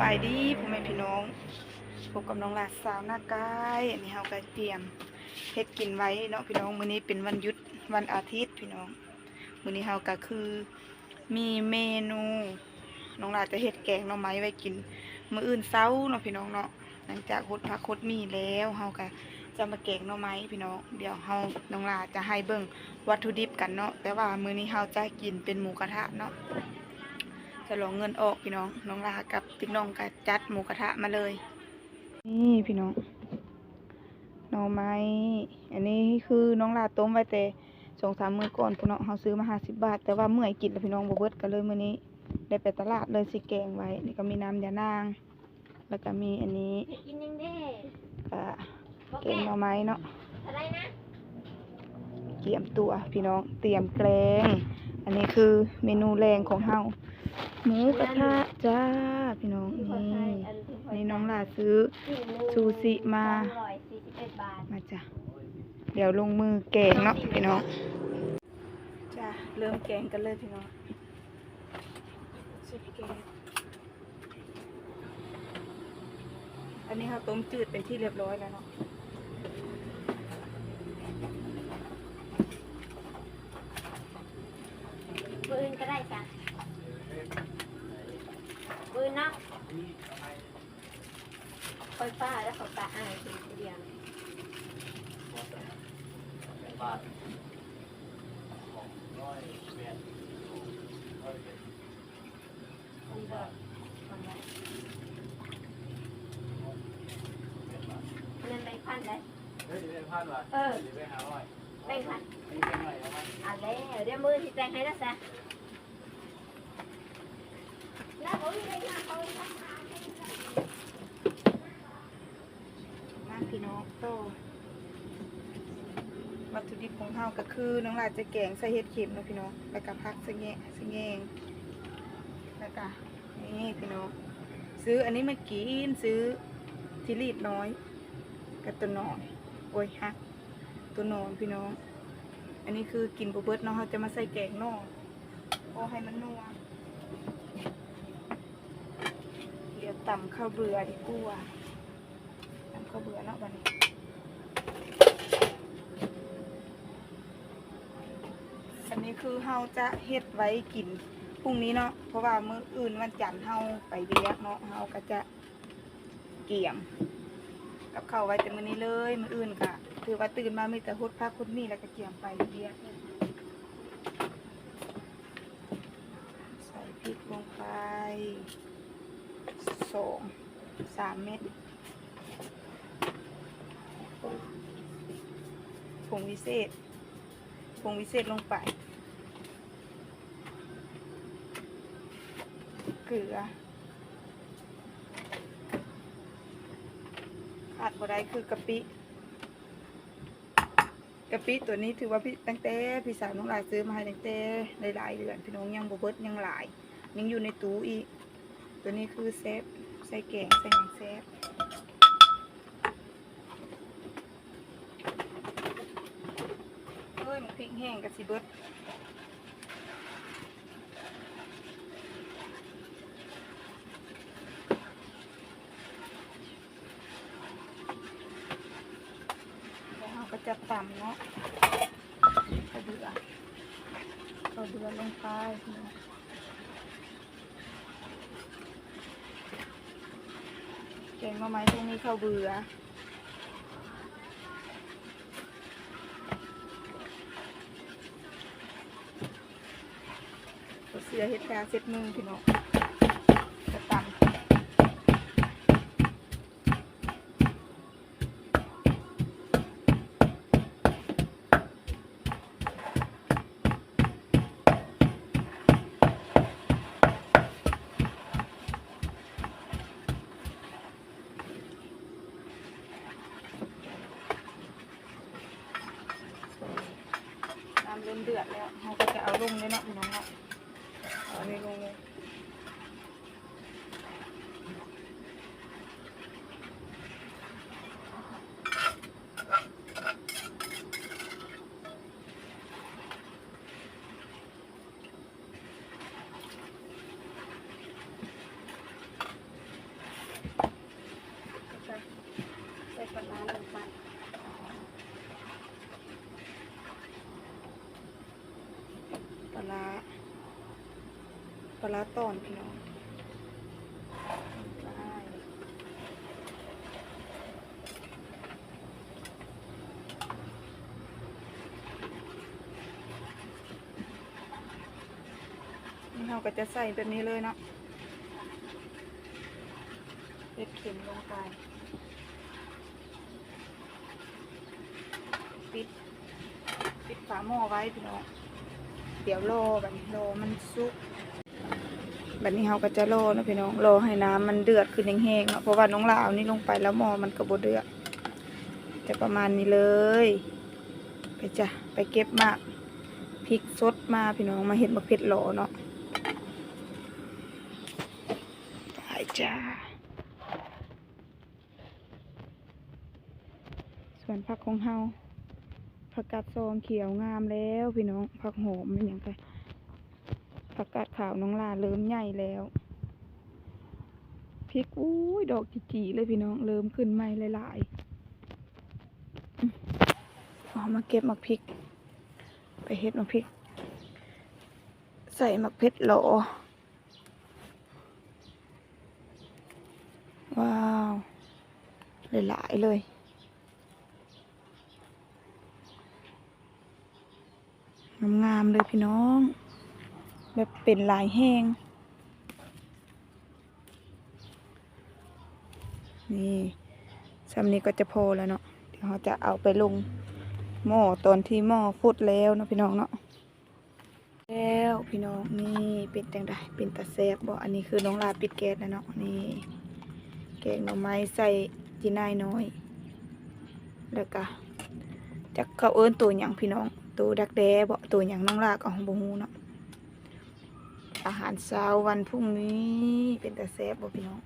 บายดีพ่อแม่พี่น้องพบกับน้องหลาสาวหน้ากายอันนี้เฮาก็เตรียมเฮ็ดกินไว้เนาะพี่น้องมื้อนี้เป็นวันหยุดวันอาทิตย์พี่น้องมื้อนี้เฮาก็คือมีเมนูน้องหลาจะเฮ็ดแกงหน่อไม้ไว้กินมื้ออื่นเช้าเนาะพี่น้องเนาะหลังจากหดผักหดมีแล้วเฮาก็จะมาแกงหน่อไม้พี่น้องเดี๋ยวเฮาน้องหลาจะให้เบิ่งวัตถุดิบกันเนาะแต่ว่ามื้อนี้เฮาจะกินเป็นหมูกระทะเนาะ จะลงเงินออกพี่น้อง น้องลากับติ๊กน้องก็จัดหมูกระทะมาเลย นี่พี่น้องหน่อไม้อันนี้คือน้องลาต้มไว้แต่สองสามมื้อก่อนพี่น้องเขาซื้อมาห้าสิบบาท แต่ว่าเมื่อยกินแล้วพี่น้องบเบิดกันเลยมื้อนี้ ได้ไปตลาดเลยสิแกงไว้นี่ก็มีน้ำยานาง แล้วก็มีอันนี้กินยังได้ก็บอกแกแม่งหน่อไม้เนาะอะไรนะเตรียมตัวพี่น้องเตรียมแกงอันนี้คือเมนูแรงของเฮา หมูกระทะจ้าพี่น้องนี่นี่น้องลาซื้อซูชิมาสองร้อยสี่สิบเอ็ดบามาจ้ะเดี๋ยวลงมือแกงเนาะพี่น้องจ้ะเริ่มแกงกันเลยพี่น้องใส่แกงอันนี้เราต้มจืดเป็นที่เรียบร้อยแล้วเนาะ ปืนก็ได้จ้ะปืนเนาะค อยป้าแล้วเขาตาอายทีเดียวนี่ก็ทำไว้นั่นแบงค์พันเลยเออแบงค์พันอันแล้วเดี๋ยวมือที่แต่งให้นะจ๊ะแล้วผมยังไงเขามา พี่น้องต่อวัตถุดิบของเฮาก็คือน้องหลาจะแกงใส่เห็ดเข็มนะพี่น้อง แล้วก็พักสะแงะสะแงงแล้วก็นี่พี่น้อง ซื้ออันนี้มากินซื้อทิลีดน้อยกับตัวนอนโอ้ยฮักตัวนอนพี่น้อง อันนี้คือกินบเบิดเนาะเขาจะมาใส่แกงนอกโอ้ให้มันนัวเดี๋ยวต่ำข้าวเบื่อดีกว่า ต่ำข้าวเบื่อเนาะวันนี้อันนี้คือเฮาจะเฮ็ดไว้กินพรุ่งนี้เนาะเพราะว่ามื้ออื่นวันจันทร์เฮาไปเวียกเนาะเฮาก็จะเกี่ยม กับเข้าไว้แต่มื้อนี้เลยมื้ออื่นก็คือว่าตื่นมามีแต่ฮดพักฮดมีแล้วก็เกี่ยมไปเวียกใส่พริกลงไปสองสามเม็ดผ งวิเศษ ผงวิเศษลงไป เกลือ ขาดบ่ได้คือกะปิกะปิตัวนี้ถือว่าพี่ตั้งแต่พี่สาวน้องหลายซื้อมาให้ตั้งแต่หลายๆเดือนพี่น้องยังบ่เบิดยังหลาย ยังอยู่ในตู้อีก ตัวนี้คือเซฟใส่แกงใส่หยังเซฟเอ้ยมันพริก แห้งกับสิเบิดแล้วเราก็จะตำเนาะข้าวเดือข้าวเดือลงไปเนาะแกงมาไหมตรงนี้เขาเบื่อ เสียเห็ดกาเซ็ดมือพี่น้องจะตำเริ่มเดือดแล้วเราก็จะเอาลงเลยเนาะพี่น้องเนาะ อันนี้งงใส่ปลาร้าลงไปปลาร้า ละตอนพี่น้องไปนี่เราก็จะใส่แบบนี้เลยเนาะเล็ดเข็มลงไปปิด ปิดฝาหม้อไว้พี่น้อง เดี๋ยวรอแบบรอมันสุก บบนี้เราก็จะรอนะพี่น้องรอให้น้ำมันเดือดขึ้นแห้งๆเนาะเพราะว่าน้องลาวนี่ลงไปแล้วหมอมันกระโบเดือดจะประมาณนี้เลย ไปจ้ะไปเก็บมากพริกสดมาพี่น้องมาเห็ดมะเพ็ดหล่อเนาะไปจ้าส่วนผักของเฮาผักกาดซองเขียวงามแล้วพี่น้องผักหอมมันอย่างไร ผักกาดขาวน้องลาเริ่มใหญ่แล้วพริกอุ้ยดอกจีๆเลยพี่น้องเริ่มขึ้นใหม่หลายๆอืมเอามาเก็บมักพริก ไปเฮ็ดมักพริก ใส่มักเพชรหลอว้าวหลายๆเลยงามๆเลยพี่น้อง แบบเป็นลายแห้ง นี่ซ้ำนี้ก็จะพอแล้วเนาะ เดี๋ยวเราจะเอาไปลงหม้อตอนที่หม้อฟุดแล้วเนาะพี่น้องเนาะ แล้วพี่น้องนี่เป็นจังไดเป็นตะแซบบอกอันนี้คือน้องลาปิดแก๊สแล้วเนาะนี่แกงหน่อไม้ใส่จีน่ายน้อย แล้วก็จะเขาเอิ้นตัวอย่างพี่น้อง ตัวดักแด้บ่ตัวอย่างน้องลากของบ่ฮู้เนาะ อาหารเช้าวันพรุ่งนี้เป็นตาแซ่บบ่พี่น้อง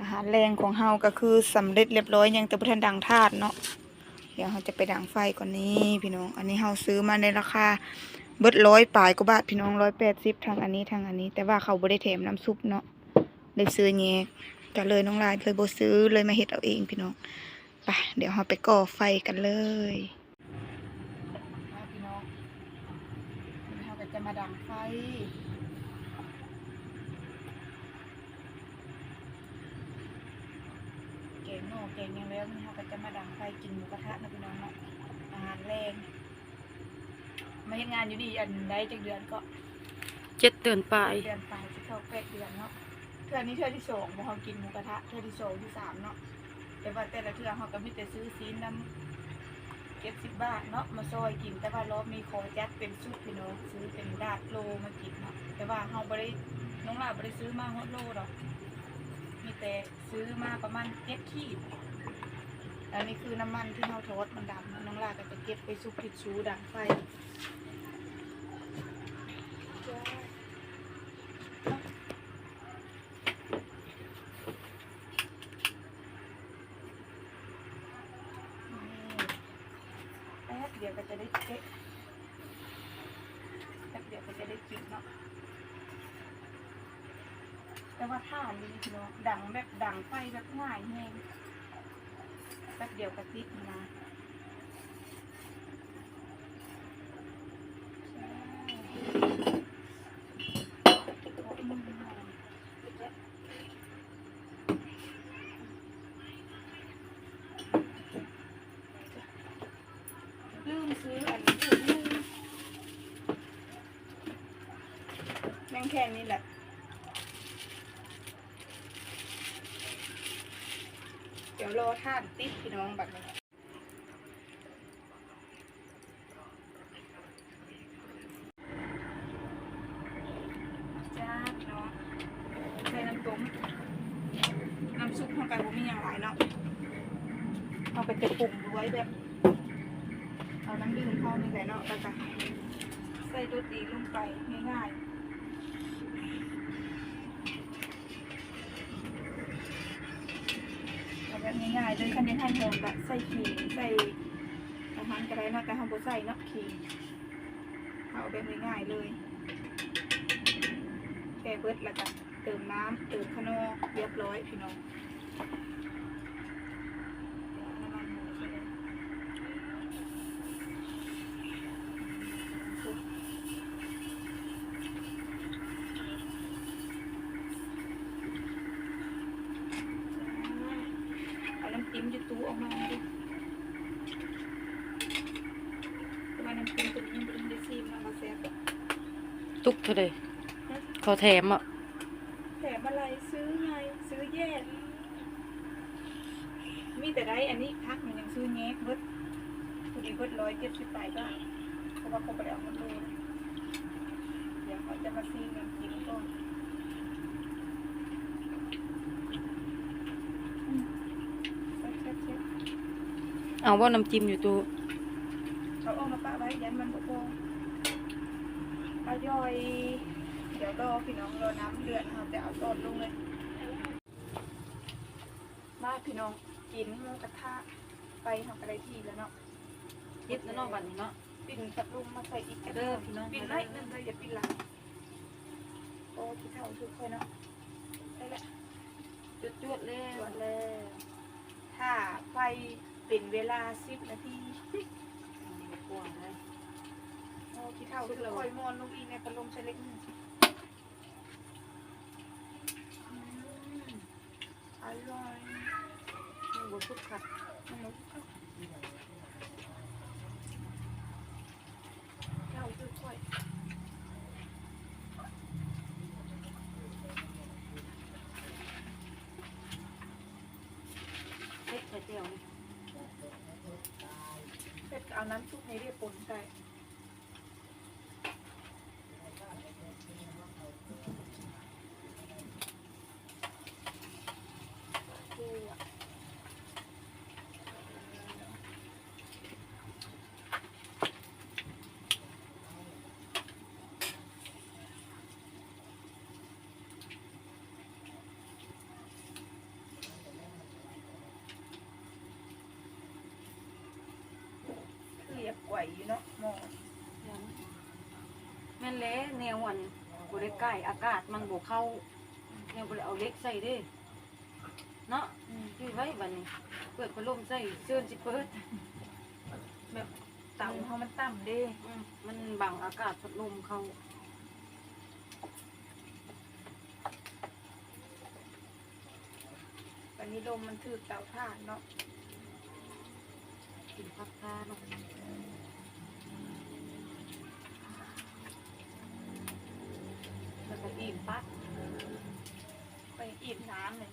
อาหารแรงของเฮาก็คือสำเร็จเรียบร้อยยังแต่บ่ทันดังธาตุเนาะเดี๋ยวเฮาจะไปดังไฟก่อนนี้พี่น้อง อันนี้เฮาซื้อมาในราคาเบิดร้อยปลายกว่าบาทพี่น้องร้อยแปดสิบทางอันนี้ทางอันนี้ แต่ว่าเขาบ่ได้แถมน้ำซุปเนาะเลยซื้อแยกก็เลยน้องลายเลยบ่ซื้อเลยมาเฮ็ดเอาเองพี่น้องไปเดี๋ยวเราไปก่อไฟกันเลยพี่น้องเราก็จะมา ดังไฟเก่งโน่เก่งยังแล้วนี่เราก็จะมาดังไฟกินหมูกระทะนะพี่น้องเนาะอาหารแรงมาเฮ็ดงานอยู่ดีอันได้จักเดือนก็เจ็ดเตือนไปเดือนไปสิเข้าแปดเดือนเนาะเทื่อนี้เทื่อที่สองบ่เรากินหมูกระทะเทื่อที่สองที่สามเนาะแต่ว่าแต่ละเทื่อเขาก็มีแต่ซื้อซีนน้ำ เก็บสิบบาทเนาะมาซอยกินแต่ว่ารอบมีขอจัดเป็นชุดพี่น้องซื้อเป็นดาดโลมากินเนาะแต่ว่าเราไม่ได้น้องลาไม่ได้ซื้อมาฮอดโลหรอกมีแต่ซื้อมาประมาณเจ็ดขีดอันนี้คือน้ำมันที่เราทอดมันดำน้องลาก็จะเก็บไปซุปผิดชูดังไฟแป๊บเดียวก็จะได้เก็บแป๊บเดียวก็จะได้กินเนาะ แต่ว่าท่านนี่พี่น้องดังแบบดังไฟแบบง่ายแห้งแป๊บเดียวกระติดนะลืมซื้ออันนี้ลืมแม่งแค่นี้แหละ เดี๋ยวรอ ท่านติดพี่น้องบัดนี้จ้าพี่น้องใส่น้ำต้มน้ำซุปของไก่บุมีอย่างไรเนาะเอาไปจะปรุงด้วยแบบเอาน้ำดื่มเข้านี่แหละเนาะแล้วก็ใส่รสดีลงไปง่ายๆ เอาแบบง่ายๆ เลยคันนี้ท่านหอมแบบใส่ขิงใส่อาหารกระไรเนาะแต่ห้ามบ่ใส่เนาะขิงเอาแบบง่ายๆเลยแค่เบิดแล้วก็เติมน้ำเติมขนมเรียบร้อยพี่น้องน้ำมันหมูใส่เลย ออกมาดิแต่ว่าน้ำจิ้มตัวนี้มันได้ซีมมันมาแซ่บอะตุกเท่าใดเขาแถมอะแถมอะไรซื้อไงซื้อแยกมีแต่ได้อันนี้พักมันยังซื้อแยกเบิดคุณอีเบิดร้อยเจ็ดสิบแปดบาทเพราะว่าเขาไปเอามันเลยเดี๋ยวเขาจะมาซีมน้ำจิ้มก่อนอืมเช็ดเช็ดเช็ด เอาว่าน้ำจิ้มอยู่ตู้เอาออกมาปะไว้ยันมันบพอเอาย่อย เดี๋ยวรอพี่น้องรอน้ำเดือดเราจะเอาต้นลงเลย มาพี่น้องกินหมูกระทะไปทำอะไรที่แล้วเนาะยิบแล้วเนาะบัดนี้เนาะปิ่นสับลุงมาใส่อีกกันเด้อพี่น้องปิ่นไล่นั่นเลยอย่าปิ่นหลังโอ้พี่เท่าทุกคนเนาะได้ละจุดจวดๆเลยตรวจเลยถ้าไฟ เป็นเวลาสิบนาทีกลัวเลยโอ้พี่เท่าคือคอยมอนลงอีในพัดลมใช้เล็กหนึ่งอร่อยมันบ่สุกค่ะมันนุกเข้าเท่าคือคอย เฮ็ดไข่เจียวนี่ เสร็จเอา น้ำซุปให้เรียบปนใช่เกลือ เรียบไหว อยู่เนาะหมอแม่นแล้แนวอันบ่ได้ใกล้อากาศมันบ่เข้าแนวบ่ได้เอาเหล็กใส่เด้เนาะอืมคือไว้บัดนี้เปิดพัดลมใส่เชิญสิเปิดแบบต่าเขามันต่ำเด้อืมมันบังอากาศพัดลมเขาวันนี้ลมมันถือเต่าถ่านเนาะ กินพักทาเนาะแล้วก็อิ่ม ปั๊บไปอิ่มน้ำเลย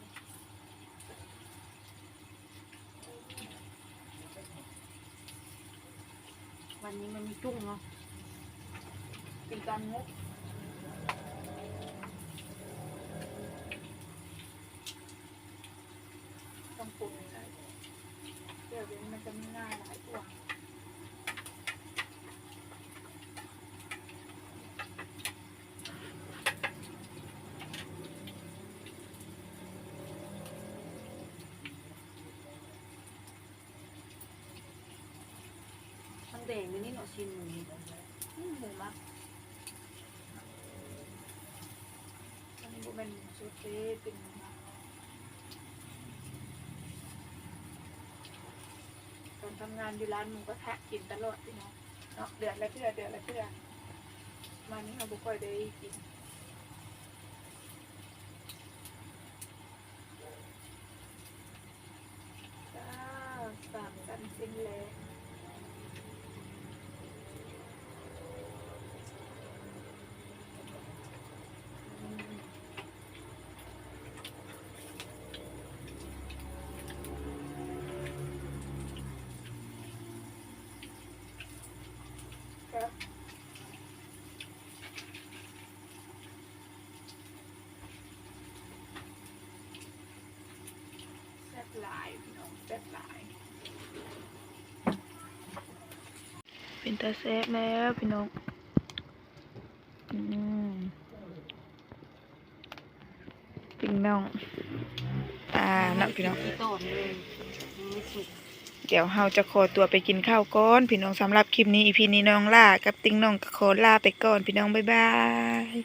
วันนี้มันมีจุ้งเนาะเป็นตอนงกต้องปรุงใส่เดี๋ยวนี้มันจะไม่ง่ายหลายตัว มันแดงอยู่นี่เนาะชิ้นหมูนี่อืมหมูมักอันนี้ก็เป็นสูตรเตเป็นหมูมักตอนทำงานอยู่ร้านหมูก็แทะกินตลอดพี่น้องเนาะเดือดละเทื่อเดือดละเทื่อมานี้เราบุค่อยได้กินจ้าสั่งกันสิ้นเลย ลายพี่น้องแซ่บหลาย เป็นตาแซ่บแล้วพี่น้อง อืมปิงน้อง อ่านักพี่น้อง ต้นเลยไม่สุก เดี๋ยวเราจะขอตัวไปกินข้าวก่อน พี่น้องสำหรับคลิปนี้อีพีนี้น้องล่ากับติ้งน้องก็ขอลาไปก่อนพี่น้องบ๊ายบาย